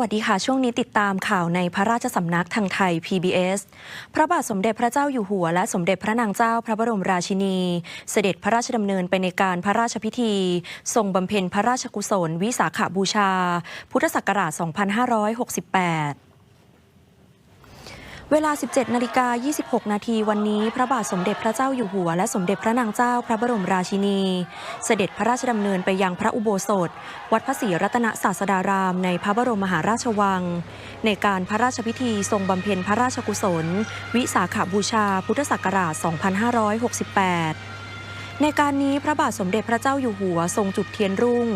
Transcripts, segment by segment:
สวัสดีค่ะ ช่วงนี้ติดตามข่าวในพระราชสำนักทางไทย PBS พระบาทสมเด็จพระเจ้าอยู่หัว และสมเด็จพระนางเจ้าพระบรมราชินี เสด็จพระราชดำเนินไปในการพระราชพิธี ทรงบำเพ็ญพระราชกุศล วิสาขบูชา พุทธศักราช 2568 เวลา 17 นาฬิกา 26 นาทีวันนี้ พระบาทสมเด็จพระเจ้าอยู่หัว และสมเด็จพระนางเจ้าพระบรมราชินี เสด็จพระราชดำเนินไปยังพระอุโบสถ วัดพระศรีรัตนศาสดาราม ในพระบรมมหาราชวัง ในการพระราชพิธีทรงบำเพ็ญพระราชกุศล วิสาขบูชาพุทธศักราช 2568 ในการนี้พระบาทสมเด็จพระเจ้าอยู่หัวทรงจุดเทียนรุ่ง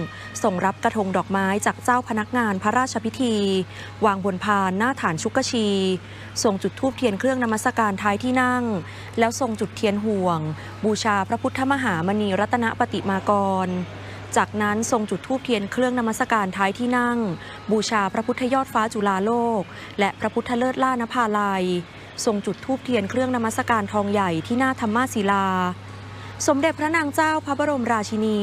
ทรงรับกระทงดอกไม้จากเจ้าพนักงานพระราชพิธี วางบนพานหน้าฐานชุกชี ทรงจุดธูปเทียนเครื่องนมัสการท้ายที่นั่ง แล้วทรงจุดเทียนห่วง บูชาพระพุทธมหามณีรัตนปฏิมากร จากนั้นทรงจุดธูปเทียนเครื่องนมัสการท้ายที่นั่ง บูชาพระพุทธยอดฟ้าจุฬาโลก และพระพุทธเลิศล่านภาลัย ทรงจุดธูปเทียนเครื่องนมัสการทองใหญ่ที่หน้าธรรมาศิลา สมเด็จพระนางเจ้าพระบรมราชินี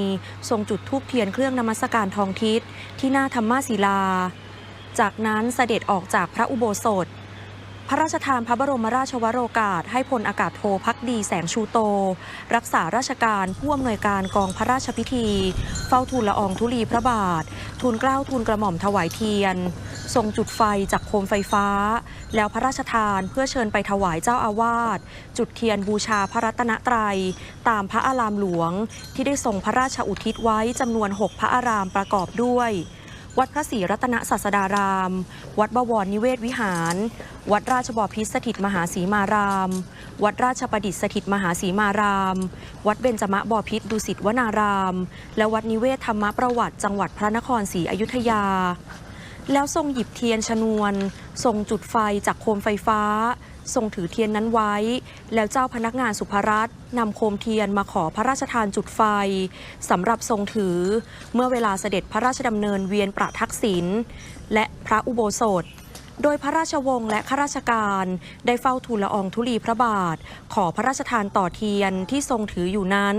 ทรงจุดธูปเทียนเครื่องนมัสการทองทิศที่หน้าธรรมศิลา จากนั้นเสด็จออกจากพระอุโบสถ พระราชทานพระบรมราชวโรกาส ให้พลอากาศโทพักดีแสงชูโต รักษาราชการผู้อำนวยการกองพระราชพิธี เฝ้าทูลละอองธุลีพระบาท ทูลเกล้าทูลกระหม่อมถวายเทียน ทรงจุดไฟจากโคมไฟฟ้า แล้วพระราชทานเพื่อเชิญไปถวายเจ้าอาวาส จุดเทียนบูชาพระรัตนตรัย ตามพระอารามหลวง ที่ได้ทรงพระราชอุทิศไว้จำนวน 6 พระอารามประกอบด้วย วัดพระศรีรัตนศาสดาราม วัดบวรนิเวศวิหาร วัดราชบพิตรสถิตมหาสีมาราม วัดราชประดิษฐ์สถิตมหาสีมาราม วัดเบญจมะบพิตรดุสิตวนาราม และวัดนิเวศธรรมประวัติ จังหวัดพระนครศรีอยุธยา แล้วทรงหยิบเทียนชนวน ทรงจุดไฟจากโคมไฟฟ้า ทรงถือเทียนนั้นไว้ แล้วเจ้าพนักงานสุภรัตน์นำโคมเทียนมาขอพระราชทานจุดไฟสำหรับทรงถือ เมื่อเวลาเสด็จพระราชดำเนินเวียนประทักษิณและพระอุโบสถ โดยพระราชวงศ์และข้าราชการได้เฝ้าทูลละอองธุลีพระบาท ขอพระราชทานต่อเทียนที่ทรงถืออยู่นั้น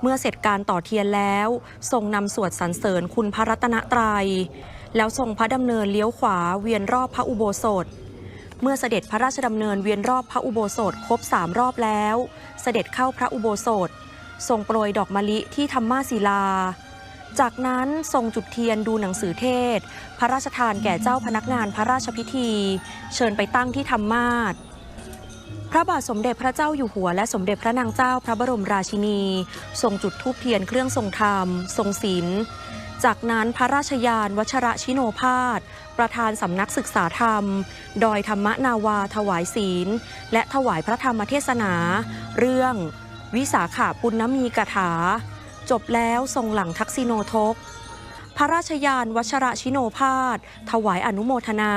เมื่อเสร็จการต่อเทียนแล้ว ทรงนำสวดสรรเสริญคุณพระรัตนตรัย แล้วทรงพระดำเนินเลี้ยวขวาเวียนรอบพระอุโบสถ เมื่อเสด็จพระราชดำเนินเวียนรอบพระอุโบสถครบสามรอบแล้ว เสด็จเข้าพระอุโบสถ ทรงโปรยดอกมะลิที่ธรรมาศิลา จากนั้นทรงจุดเทียนดูหนังสือเทศ พระราชทานแก่เจ้าพนักงานพระราชพิธี เชิญไปตั้งที่ธรรมาสพระบาทสมเด็จพระเจ้าอยู่หัวและสมเด็จพระนางเจ้าพระบรมราชินี ทรงจุดธูปเทียนเครื่องทรงธรรม ทรงศีล จากนั้นพระราชยานวัชระชิโนภาสประธานสำนักศึกษาธรรม ดอยธรรมนาวาถวายศีล และถวายพระธรรมเทศนา เรื่อง วิสาขาปุณณมีกถา จบแล้วทรงหลังทักษิโนทก พระราชยานวัชระชิโนภาสถวายอนุโมทนา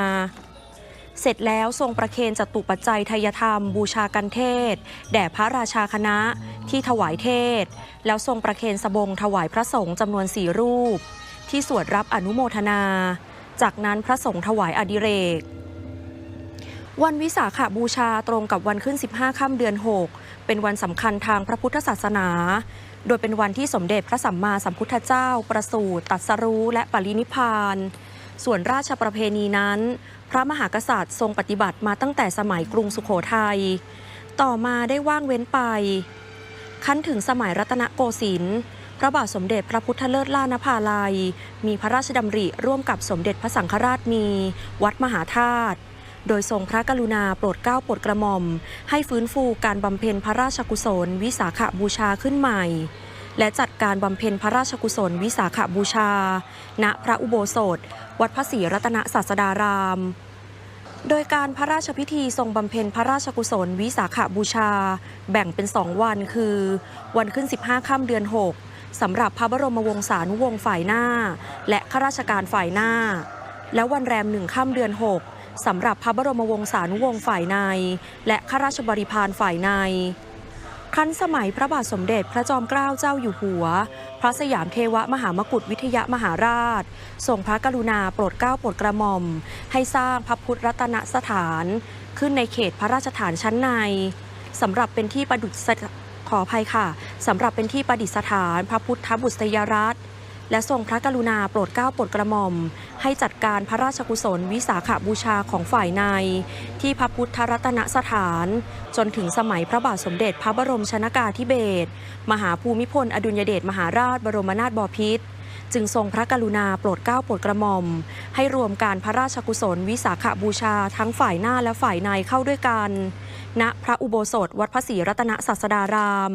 เสร็จแล้วทรงประเคนจตุปัจจัยทายธรรม บูชากันเทศ แด่พระราชาคณะที่ถวายเทศ แล้วทรงประเคนสบงถวายพระสงฆ์จำนวนสี่รูป ที่สวดรับอนุโมทนา จากนั้นพระสงฆ์ถวายอดิเรก วันวิสาขบูชาตรงกับวันขึ้น 15 ค่ำเดือน 6 เป็นวันสำคัญทางพระพุทธศาสนา โดยเป็นวันที่สมเด็จพระสัมมาสัมพุทธเจ้า ประสูติตรัสรู้และปรินิพาน ส่วนราชประเพณีนั้น พระมหากษัตริย์ทรงปฏิบัติมาตั้งแต่สมัยกรุงสุขโขทัย ต่อมาได้ว่างเว้นไป ขั้นถึงสมัยรัตนโกสินทร์พระบาทสมเด็จพระพุทธเลิศล่านภาลัย มีพระราชดำริร่วมกับสมเด็จพระสังฆราชมี วัดมหาธาตุโดยทรงพระกรุณาโปรดเกล้าโปรดกระหม่อม ให้ฟื้นฟูการบำเพ็ญพระราชกุศล วิสาขบูชาขึ้นใหม่ และจัดการบำเพ็ญพระราชกุศลวิสาขบูชา ณ พระอุโบสถ วัดพระศรีรัตนศาสดาราม โดยการพระราชพิธีทรงบำเพ็ญพระราชกุศลวิสาขบูชา แบ่งเป็นสองวันคือ วันขึ้น 15 ค่ำเดือน 6 สำหรับพระบรมวงศานุวงศ์ฝ่ายหน้า และข้าราชการฝ่ายหน้า และวันแรมหนึ่งค่ำเดือน 6สำหรับพระบรมวงศานุวงศ์ฝ่ายใน และข้าราชบริพารฝ่ายใน ครั้นสมัยพระบาทสมเด็จพระจอมเกล้าเจ้าอยู่หัว พระสยามเทวมหามกุฏวิทยามหาราชทรงพระกรุณาโปรดเกล้าโปรดกระหม่อม ให้สร้างพระพุทธรัตนสถาน ขึ้นในเขตพระราชฐานชั้นในสำหรับเป็นที่ประดุษขออภัยค่ะสำหรับเป็นที่ประดิษฐาน พระพุทธบุษยรัตน์ และทรงพระกรุณาโปรดเกล้าโปรดกระหม่อม ให้จัดการพระราชกุศลวิสาขบูชาของฝ่ายใน ที่พระพุทธรัตนสถาน จนถึงสมัยพระบาทสมเด็จพระบรมชนากาธิเบศรมหาภูมิพลอดุลยเดชมหาราชบรมนาถบพิตรจึงทรงพระกรุณาโปรดเกล้าโปรดกระหม่อม ให้รวมการพระราชกุศลวิสาขบูชาทั้งฝ่ายหน้าและฝ่ายในเข้าด้วยกัน ณพระอุโบสถวัดพระศรีรัตนศาสดาราม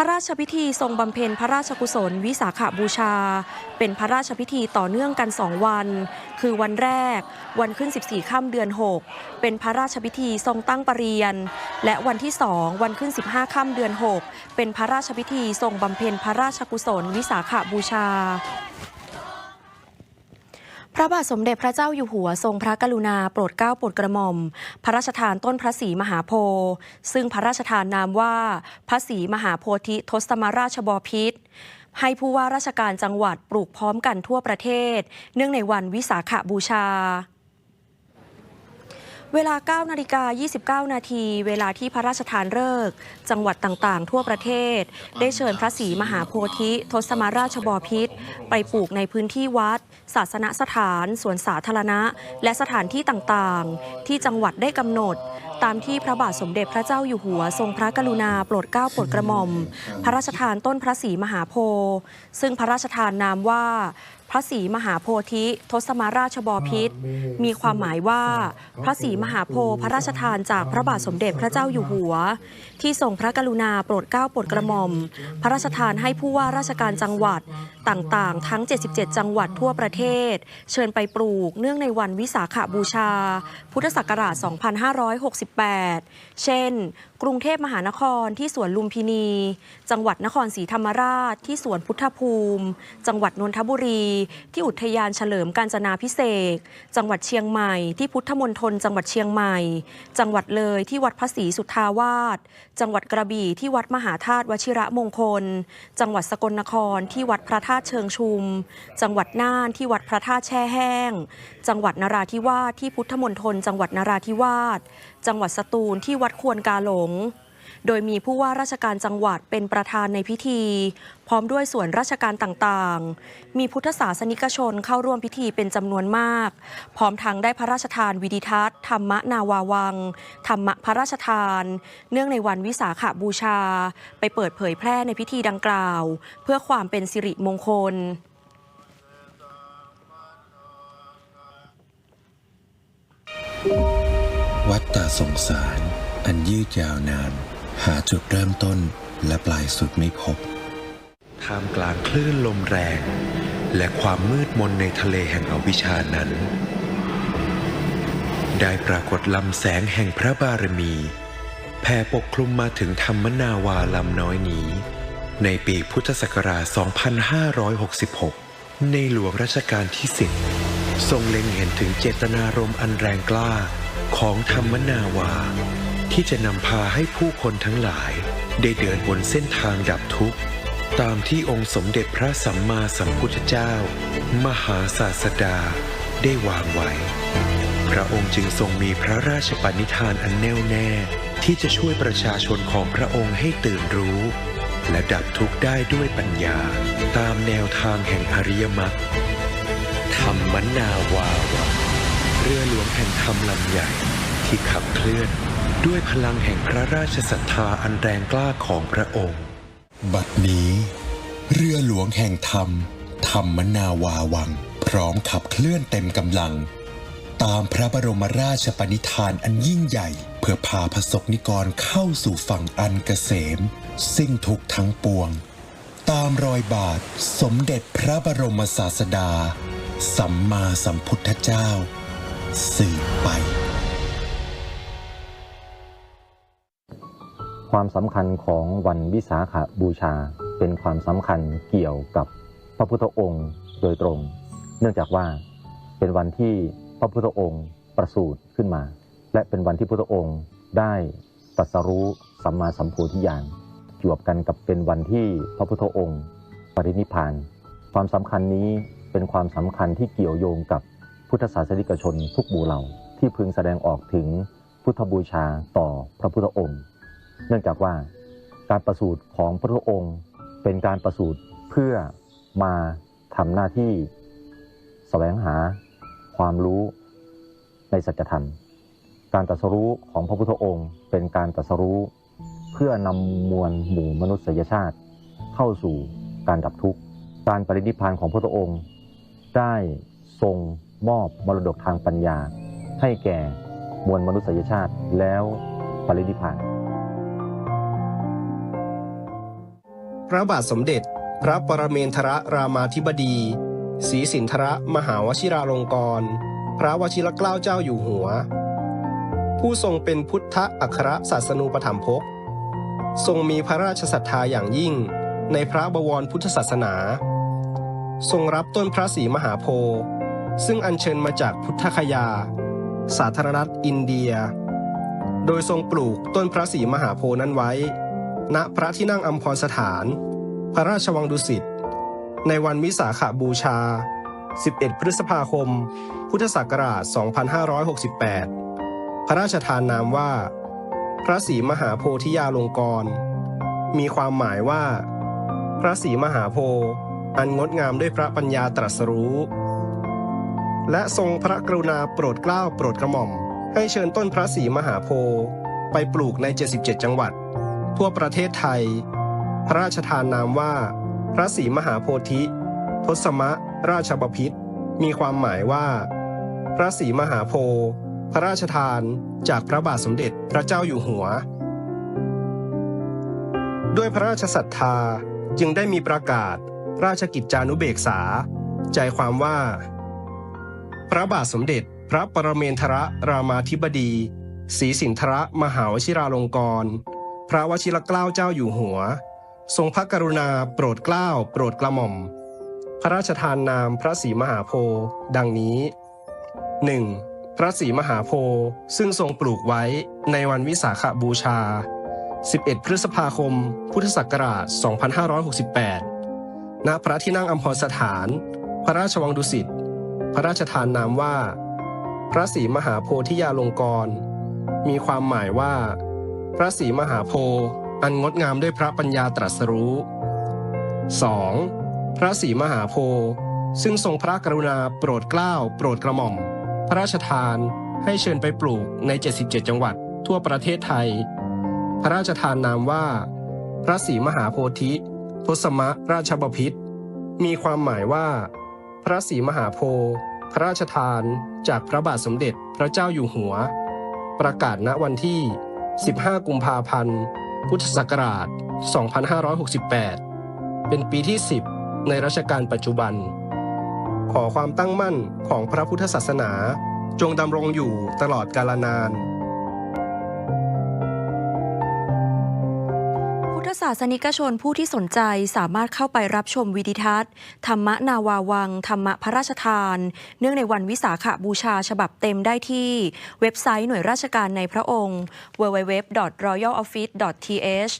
พระราชพิธีทรงบำเพ็ญพระราชกุศลวิสาขบูชา เป็นพระราชพิธีต่อเนื่องกันสองวัน คือวันแรก วันขึ้น 14ค่ำเดือน 6 เป็นพระราชพิธีทรงตั้งปรริยนและวันที่สองวันขึ้น 15ค่ำเดือน 6 เป็นพระราชพิธีทรงบำเพ็ญพระราชกุศลวิสาขบูชา ระบาทสมเด็จพระเจ้าอยู่หัวทรงพระกรุณาโปรดเกล้าโปรดกระหม่อม พระราชทานต้นพระศรีมหาโพธิ์ซึ่งพระราชทานนามว่า พระศรีมหาโพธิทศมราชบพิษให้ผู้ว่าราชการจังหวัดปลูกพร้อมกันทั่วประเทศ เนื่องในวันวิสาขบูชา เวลา 9 นาฬิกา 29 นาที เวลาที่พระราชทานฤกษ์จังหวัดต่างๆ ทั่วประเทศ ได้เชิญพระศรีมหาโพธิ ทศมาราชบพิตรไปปลูกในพื้นที่วัด ศาสนสถาน สวนสาธารณะ และสถานที่ต่างๆ ที่จังหวัดได้กำหนด ตามที่พระบาทสมเด็จพระเจ้าอยู่หัว ทรงพระกรุณาโปรดเกล้าโปรดกระหม่อม พระราชทานต้นพระศรีมหาโพธิ์ซึ่งพระราชทานนามว่า พระศรีมหาโพธิทศมราชบพิตรมีความหมายว่า พระศรีมหาโพธิ์พระราชทานจากพระบาทสมเด็จพระเจ้าอยู่หัว ที่ทรงพระกรุณาโปรดเกล้าโปรดกระหม่อม พระราชทานให้ผู้ว่าราชการจังหวัดต่างๆ ทั้ง 77 จังหวัดทั่วประเทศ เชิญไปปลูกเนื่องในวันวิสาขบูชา พุทธศักราช 2568 เช่น กรุงเทพมหานครที่สวนลุมพินี จังหวัดนครศรีธรรมราช ที่สวนพุทธภูมิ จังหวัดนนทบุรี ที่อุทยานเฉลิมกาญจนาพิเศษจังหวัดเชียงใหม่ ที่พุทธมณฑลจังหวัดเชียงใหม่ จังหวัดเลยที่วัดพระศรีสุทธาวาสจังหวัดกระบี่ที่วัดมหาธาตุวชิระมงคล จังหวัดสกลนครที่วัดพระธาตุเชิงชุม จังหวัดน่านที่วัดพระธาตุแช่แห้ง จังหวัดนราธิวาสที่พุทธมณฑลจังหวัดนราธิวาสจังหวัดสตูลที่วัดควรกาหลง โดยมีผู้ว่าราชการจังหวัดเป็นประธานในพิธี พร้อมด้วยส่วนราชการต่างๆ มีพุทธศาสนิกชนเข้าร่วมพิธีเป็นจำนวนมาก พร้อมทั้งได้พระราชทานวิดิทัศน์ ธรรมนาวาวัง ธรรมพระราชทาน เนื่องในวันวิสาขบูชา ไปเปิดเผยแพร่ในพิธีดังกล่าว เพื่อความเป็นสิริมงคล วัฏฏะสงสาร อันยืดยาวนาน หาจุดเริ่มต้นและปลายสุดไม่พบท่ามกลางคลื่นลมแรง และความมืดมนในทะเลแห่งอวิชชานั้น ได้ปรากฏลำแสงแห่งพระบารมีแผ่ปกคลุมมาถึงธรรมนาวาลำน้อยนี้ ในปีพุทธศักราช 2566 ในหลวงรัชกาลที่ 10 ทรงเล็งเห็นถึงเจตนารมณ์อันแรงกล้า ของธรรมนาวา ที่จะนำพาให้ผู้คนทั้งหลาย ได้เดินบนเส้นทางดับทุกข์ ตามที่องค์สมเด็จพระสัมมาสัมพุทธเจ้า มหาศาสดาได้วางไว้ พระองค์จึงทรงมีพระราชปณิธานอันแน่วแน่ ที่จะช่วยประชาชนของพระองค์ให้ตื่นรู้ และดับทุกข์ได้ด้วยปัญญา ตามแนวทางแห่งอริยมรรคธรรมนาวาวะ เรือหลวงแห่งธรรมลำใหญ่ ที่ขับเคลื่อน ด้วยพลังแห่งพระราชศรัทธาอันแรงกล้าของพระองค์ บัดนี้ เรือหลวงแห่งธรรม ธรรมนาวาวัง พร้อมขับเคลื่อนเต็มกำลัง ตามพระบรมราชปณิธานอันยิ่งใหญ่ เพื่อพาพระสกนิกรเข้าสู่ฝั่งอันเกษม สิ้นทุกทั้งปวง ตามรอยบาทสมเด็จพระบรมศาสดา สัมมาสัมพุทธเจ้า สืบไป ความสำคัญของวันวิสาขบูชาเป็นความสำคัญเกี่ยวกับพระพุทธองค์โดยตรง เนื่องจากว่าเป็นวันที่พระพุทธองค์ประสูติขึ้นมา และเป็นวันที่พระพุทธองค์ได้ตรัสรู้สัมมาสัมโพธิญาณจวบกันกับเป็นวันที่พระพุทธองค์ปรินิพพาน ความสำคัญนี้เป็นความสำคัญที่เกี่ยวโยงกับ พุทธศาสนิกชนทุกหมู่เหล่าที่พึงแสดงออกถึงพุทธบูชาต่อพระพุทธองค์ เนื่องจากว่าการประสูติของพระพุทธองค์เป็นการประสูติเพื่อมาทำหน้าที่แสวงหาความรู้ในสัจธรรม การตรัสรู้ของพระพุทธองค์ เป็นการตรัสรู้เพื่อนำมวลหมู่มนุษยชาติ เข้าสู่การดับทุกข์ การปรินิพพานของพระพุทธองค์ได้ทรง มอบมรดกทางปัญญา ให้แก่มวลมนุษยชาติแล้วปรินิพานพระบาทสมเด็จ พระปรเมนทรรามาธิบดีศรีสินทรมหาวชิราลงกรณพระวชิรเกล้าเจ้าอยู่หัว ผู้ทรงเป็นพุทธอัครศาสนูปถัมภกทรงมีพระราชศรัทธาอย่างยิ่งในพระบวรพุทธศาสนา ทรงรับต้นพระศรีมหาโพธิ์ ซึ่งอัญเชิญมาจากพุทธคยา สาธารณรัฐอินเดีย โดยทรงปลูกต้นพระศรีมหาโพนั้นไว้ ณพระที่นั่งอัมพรสถาน พระราชวังดุสิต ในวันวิสาขบูชา 11 พฤษภาคม พุทธศักราช 2568 พระราชทานนามว่า พระศรีมหาโพธิยาลงกร มีความหมายว่า พระศรีมหาโพธิ์อันงดงามด้วยพระปัญญาตรัสรู้ และทรงพระกรุณาโปรดเกล้าโปรดกระหม่อม ให้เชิญต้นพระศรีมหาโพธิ์ไปปลูกใน 77 จังหวัด ทั่วประเทศไทย พระราชทานนามว่า พระศรีมหาโพธิทศมะ ราชบพิตรมีความหมายว่า พระศรีมหาโพธิ์พระราชทานจากพระบาทสมเด็จพระเจ้าอยู่หัว ด้วยพระราชศรัทธาจึงได้มีประกาศ ราชกิจจานุเบกษา ใจความว่า พระบาทสมเด็จ พระปรเมนทรรามาธิบดีศรีสินทรมหาวชิราลงกรณ์พระวชิรเกล้าเจ้าอยู่หัว ทรงพระกรุณาโปรดเกล้า โปรดกระหม่อม พระราชทานนามพระศรีมหาโพธิ์ดังนี้ 1. พระศรีมหาโพธิ์ซึ่งทรงปลูกไว้ในวันวิสาขบูชา 11 พฤษภาคม พุทธศักราช 2568 ณ พระที่นั่งอัมพรสถาน พระราชวังดุสิต พระราชทานนามว่า พระศรีมหาโพธิยาลงกร มีความหมายว่า พระศรีมหาโพอันงดงามด้วยพระปัญญาตรัสรู้ 2. พระศรีมหาโพซึ่งทรงพระกรุณาโปรดเกล้าโปรดกระหม่อม พระราชทานให้เชิญไปปลูกใน 77 จังหวัดทั่วประเทศไทย พระราชทานนามว่า พระศรีมหาโพธิทศมะราชบพิตรมีความหมายว่า พระศรีมหาโพธิ์พระราชทานจากพระบาทสมเด็จพระเจ้าอยู่หัว ประกาศณวันที่ 15 กุมภาพันธ์ พุทธศักราช 2568 เป็นปีที่ 10 ในรัชกาลปัจจุบัน ขอความตั้งมั่นของพระพุทธศาสนา จงดำรงอยู่ตลอดกาลนาน ธศาสนิกชนผู้ที่สนใจสามารถเข้าไปรับชมวิดิทัศน์ ธรรมนาวาวัง ธรรมพระราชทาน เนื่องในวันวิสาขบูชาฉบับเต็มได้ที่ เว็บไซต์หน่วยราชการในพระองค์ www.royaloffice.th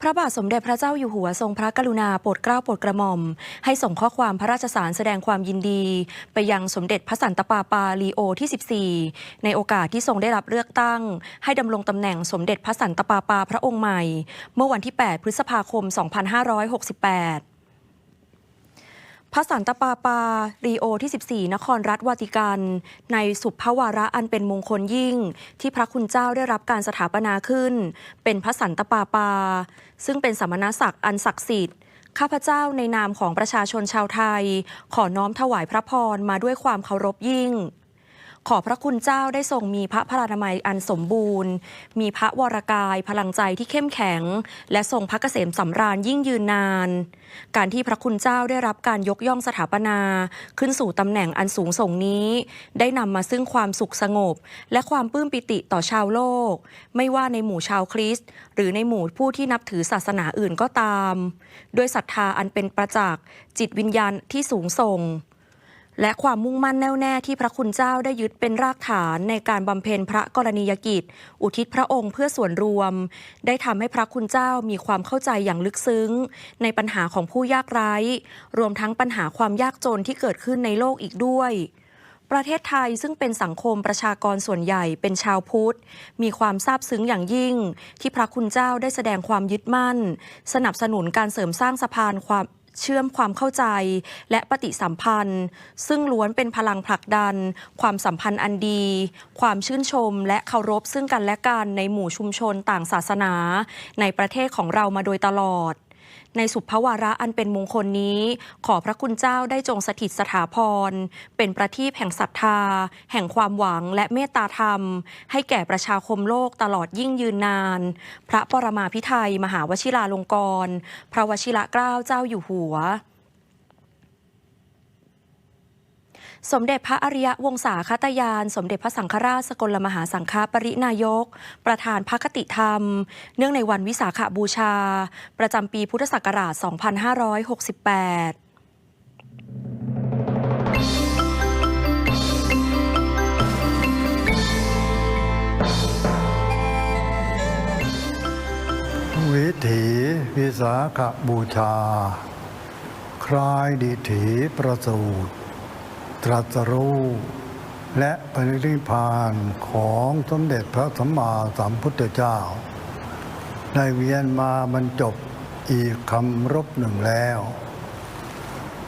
พระบาทสมเด็จพระเจ้าอยู่หัวทรงพระกรุณาโปรดเกล้าโปรดกระหม่อม ให้ส่งข้อความพระราชสารแสดงความยินดี ไปยังสมเด็จพระสันตะปาปาลีโอที่ 14 ในโอกาสที่ทรงได้รับเลือกตั้ง ให้ดำรงตำแหน่งสมเด็จพระสันตะปาปาพระองค์ใหม่ เมื่อวันที่ 8 พฤษภาคม 2568 พระสันตะปาปารีโอที่ 14 นครรัฐวาติกัน ในสุภวาระอันเป็นมงคลยิ่ง ที่พระคุณเจ้าได้รับการสถาปนาขึ้น เป็นพระสันตะปาปา ซึ่งเป็นสมณศักดิ์อันศักดิ์สิทธิ์ข้าพเจ้าในนามของประชาชนชาวไทย ขอน้อมถวายพระพรมาด้วยความเคารพยิ่ง ขอพระคุณเจ้าได้ทรงมีพระพลานามัยอันสมบูรณ์ มีพระวรกายพลังใจที่เข้มแข็ง และทรงพระเกษมสำราญยิ่งยืนนาน การที่พระคุณเจ้าได้รับการยกย่องสถาปนา ขึ้นสู่ตำแหน่งอันสูงส่งนี้ ได้นำมาซึ่งความสุขสงบ และความปลื้มปิติต่อชาวโลก ไม่ว่าในหมู่ชาวคริสต์หรือในหมู่ผู้ที่นับถือศาสนาอื่นก็ตาม ด้วยศรัทธาอันเป็นประจักษ์จิตวิญญาณที่สูงส่ง และความมุ่งมั่นแน่วแน่ที่พระคุณเจ้าได้ยึดเป็นรากฐานในการบำเพ็ญพระกรณียกิจ อุทิศพระองค์เพื่อส่วนรวม ได้ทำให้พระคุณเจ้ามีความเข้าใจอย่างลึกซึ้ง ในปัญหาของผู้ยากไร้ รวมทั้งปัญหาความยากจนที่เกิดขึ้นในโลกอีกด้วยประเทศไทยซึ่งเป็นสังคมประชากรส่วนใหญ่เป็นชาวพุทธ มีความซาบซึ้งอย่างยิ่ง ที่พระคุณเจ้าได้แสดงความยึดมั่น สนับสนุนการเสริมสร้างสะพานความ เชื่อมความเข้าใจ และปฏิสัมพันธ์ ซึ่งล้วนเป็นพลังผลักดัน ความสัมพันธ์อันดี ความชื่นชม และเคารพซึ่งกันและกันในหมู่ชุมชนต่างศาสนา ในประเทศของเรามาโดยตลอด ในสุภวาระอันเป็นมงคลนี้ ขอพระคุณเจ้าได้จงสถิตสถาพร เป็นประทีปแห่งศรัทธา แห่งความหวังและเมตตาธรรม ให้แก่ประชาคมโลกตลอดยิ่งยืนนาน พระปรมาพิไทยมหาวชิราลงกรณพระวชิระเกล้าเจ้าอยู่หัว สมเด็จพระอริยวงศาคตยาน สมเด็จพระสังฆราชสกลมหาสังฆปรินายก ประธานพระคติธรรม เนื่องในวันวิสาขบูชา ประจำปีพุทธศักราช 2568วิถีวิสาขบูชา คลายดิถีประสูตร ตรัสรู้และปรินิพานของสมเด็จพระสัมมาสัมพุทธเจ้า ได้เวียนมาบรรจบอีกคำรบหนึ่งแล้ว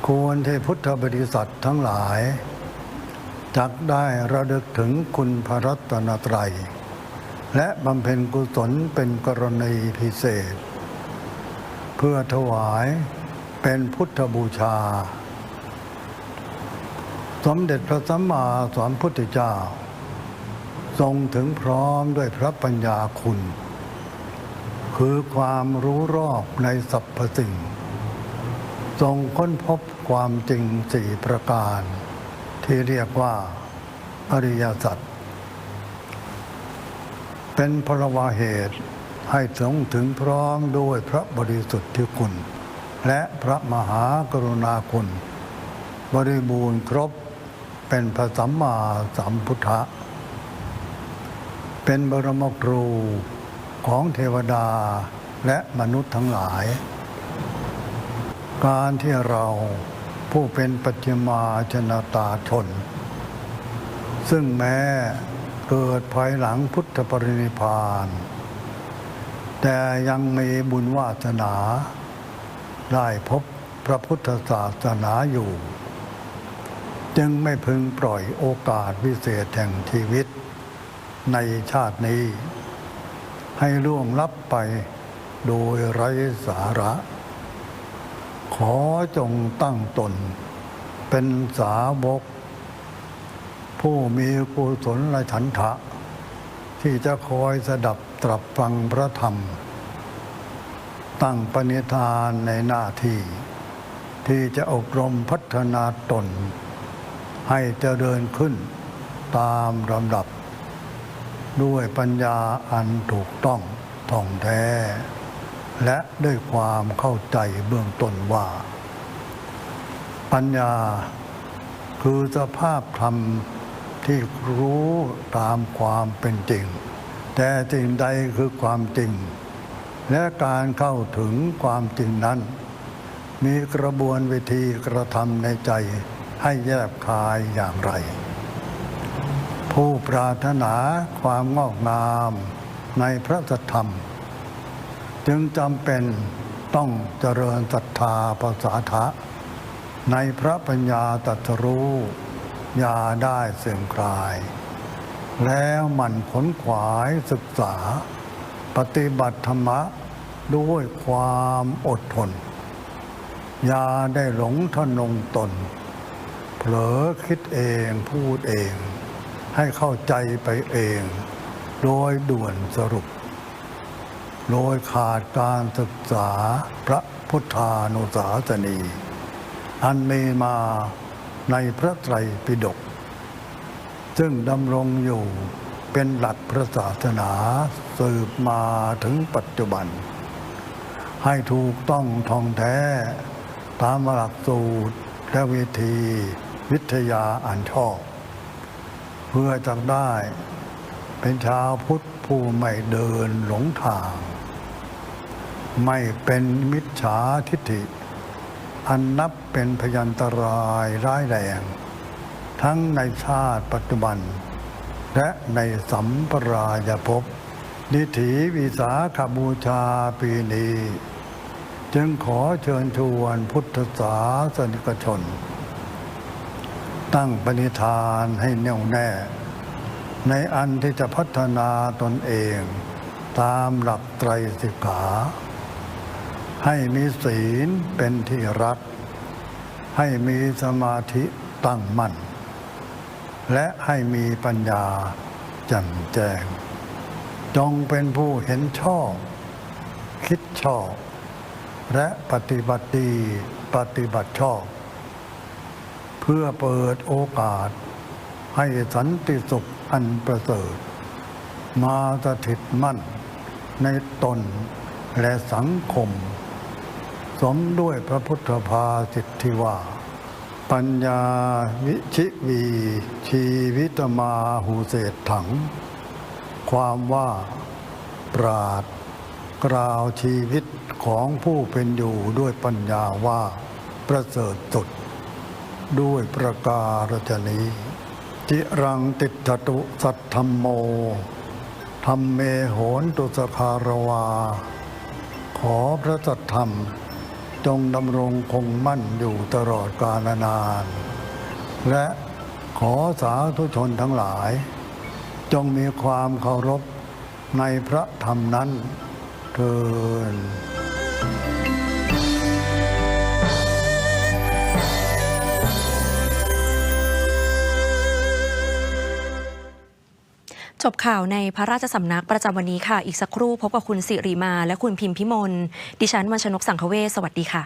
ควรให้พุทธบริษัททั้งหลาย จักได้ระลึกถึงคุณพระรัตนตรัย และบำเพ็ญกุศลเป็นกรณีพิเศษ เพื่อถวายเป็นพุทธบูชา สมเด็จพระสัมมาสัมพุทธเจ้า ทรงถึงพร้อมด้วยพระปัญญาคุณ คือความรู้รอบในสรรพสิ่ง ทรงค้นพบความจริงสี่ประการ ที่เรียกว่า อริยสัจเป็นพลวาเหตุให้ทรงถึงพร้อมด้วยพระบริสุทธิคุณ และพระมหากรุณาคุณ บริบูรณ์ครบ เป็นพระสัมมาสัมพุทธะ เป็นบรมครูของเทวดาและมนุษย์ทั้งหลาย การที่เราผู้เป็นปัจจมาชนตาชน ซึ่งแม้เกิดภายหลังพุทธปรินิพพาน แต่ยังมีบุญวาสนา ได้พบพระพุทธศาสนาอยู่ จึงไม่พึงปล่อยโอกาสวิเศษแห่งชีวิต ในชาตินี้ ให้ล่วงลับไปโดยไร้สาระ ขอจงตั้งตน เป็นสาวก ผู้มีกุศลและฉันทะ ที่จะคอยสดับตรับฟังพระธรรม ตั้งปณิธานในหน้าที่ ที่จะอบรมพัฒนาตน ให้เจริญขึ้นตามลำดับ ด้วยปัญญาอันถูกต้องท่องแท้ และด้วยความเข้าใจเบื้องต้นว่า ปัญญาคือสภาพธรรมที่รู้ตามความเป็นจริง แต่สิ่งใดคือความจริง และการเข้าถึงความจริงนั้น มีกระบวนวิธีกระทำในใจ ให้แยบคายอย่างไร ผู้ปรารถนาความงอกงามในพระธรรม จึงจำเป็นต้องเจริญศรัทธาภาษาทะ ในพระปัญญาตรัสรู้ยาได้เสื่อมคลาย แล้วหมันขนขวายศึกษา ปฏิบัติธรรมะด้วยความอดทน ยาได้หลงทนงตน ผลอคิดเองพูดเอง ให้เข้าใจไปเอง โดยด่วนสรุป โดยขาดการศึกษาพระพุทธานุสาสนี อันมีมาในพระไตรปิฎกซึ่งดำรงอยู่เป็นหลักพระศาสนาสืบมาถึงปัจจุบัน ให้ถูกต้องท่องแท้ ตามหลักสูตรและวิธี วิทยาอ่านชอบเพื่อจะได้เป็นชาวพุทธผู้ไม่เดินหลงทาง ไม่เป็นมิจฉาทิฏฐิ อันนับเป็นพยันตรายร้ายแรงทั้งในชาติปัจจุบัน และในสัมปรายภพดิถีวิสาขบูชาปีนี้ จึงขอเชิญชวนพุทธศาสนิกชน ตั้งปณิธานให้แน่วแน่ ในอันที่จะพัฒนาตนเอง ตามหลักไตรสิกขา ให้มีศีลเป็นที่รัก ให้มีสมาธิตั้งมั่น และให้มีปัญญาแจ่มแจ้ง จงเป็นผู้เห็นชอบ คิดชอบ และปฏิบัติดีปฏิบัติชอบ พื่อเปิดโอกาส ให้สันติสุขอันประเสริฐ มาสถิตมั่นในตนและสังคม สมด้วยพระพุทธภาสิทธิว่า ปัญญาวิชิวี ชีวิตมาหูเศษถัง ความว่า ปราดกล่าวชีวิตของผู้เป็นอยู่ด้วยปัญญาว่าประเสริฐสุด ด้วยประการฉนี้ จิรังติถตุสัทธรรมโมธรรมเมโหนตุสคารวา ขอพระสัทธรรม จงดำรงคงมั่นอยู่ตลอดกาลนาน และขอสาธุชนทั้งหลาย จงมีความเคารพในพระธรรมนั้นเทิน จบข่าวในพระราชสำนักประจำวันนี้ค่ะ อีกสักครู่พบกับคุณสิริมาและคุณพิมพิมล ดิฉันวันชนกสังคเวสสวัสดีค่ะ